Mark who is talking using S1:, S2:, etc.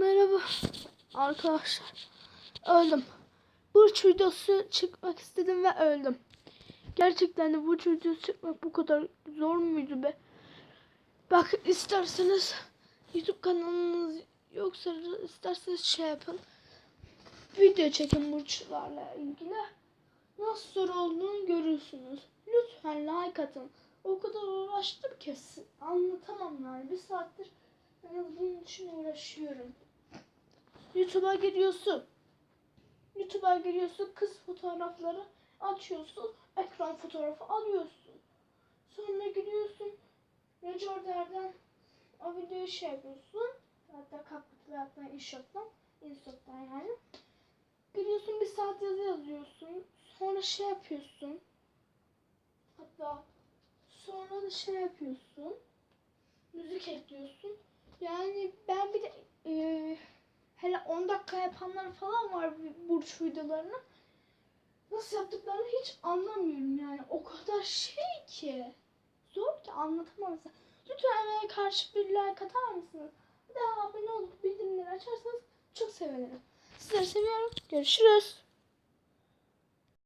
S1: Merhaba arkadaşlar. Öldüm. Burç videosu çıkmak istedim ve öldüm. Gerçekten de burç videosu çıkmak bu kadar zor muydu be? Bak isterseniz YouTube kanalınız yoksa isterseniz şey yapın. Video çekin burçlarla ilgili. Nasıl zor olduğunu görürsünüz. Lütfen like atın. O kadar uğraştım ki anlatamam yani. Bir saattir bunun için uğraşıyorum. YouTube'a giriyorsun. YouTube'a giriyorsun. Kız fotoğrafları açıyorsun. Ekran fotoğrafı alıyorsun. Sonra gidiyorsun. Recorder'den o videoyu şey yapıyorsun. Hatta hatta InShot'tan. InShot'tan yani. Giriyorsun bir saat yazı yazıyorsun. Sonra şey yapıyorsun. Hatta sonra da şey yapıyorsun. Müzik ekliyorsun. Yani dakika yapanlar falan var bu- burç videolarını. Nasıl yaptıklarını hiç anlamıyorum yani. O kadar şey ki. Zor ki anlatamam size. Lütfen emeğe karşı bir like atar mısınız? Bir daha abone olup bildirimleri açarsanız çok sevinirim. Sizleri seviyorum. Görüşürüz.